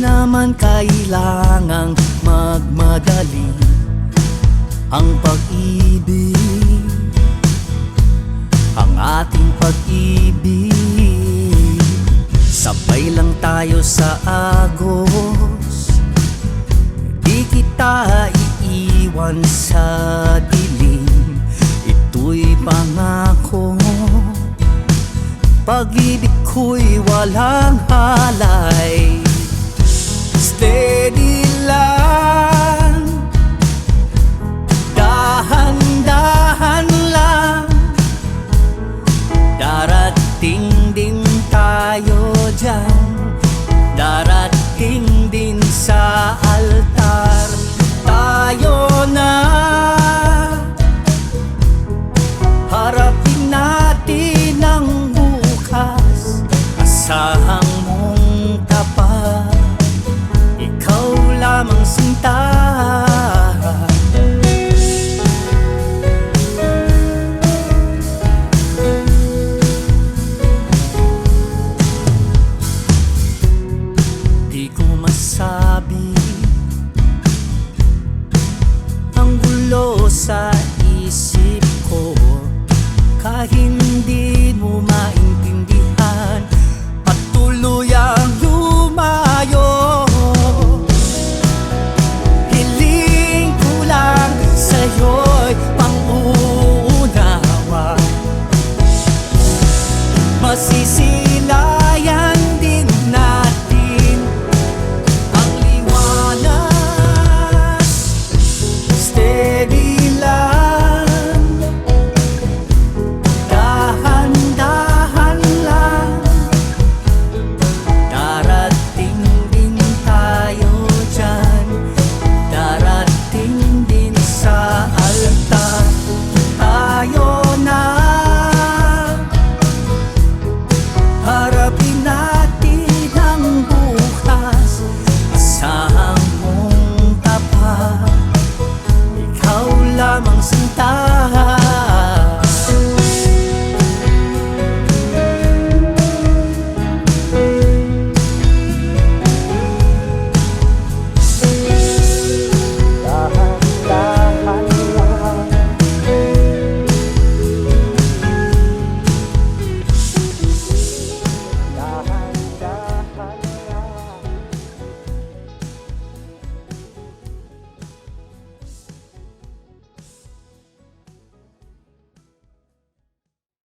naman kailangang magmadali Ang pag-ibig. Ang ating pag-ibig Sabay lang tayo sa agos. Di kita iiwan sa dilim Ito'y pangako. Pag-ibig ko'y walang halay. Steady lang. Dahan-dahan lang. Darating din tayo dyan. Darating din sa altar. Tayo masabi Ang gulo sa isip ko Kahit hindi mo maintindihan Patuloy ang lumayo. Hiling ko lang sa'yo'y pang-uunawa. Masisilayan para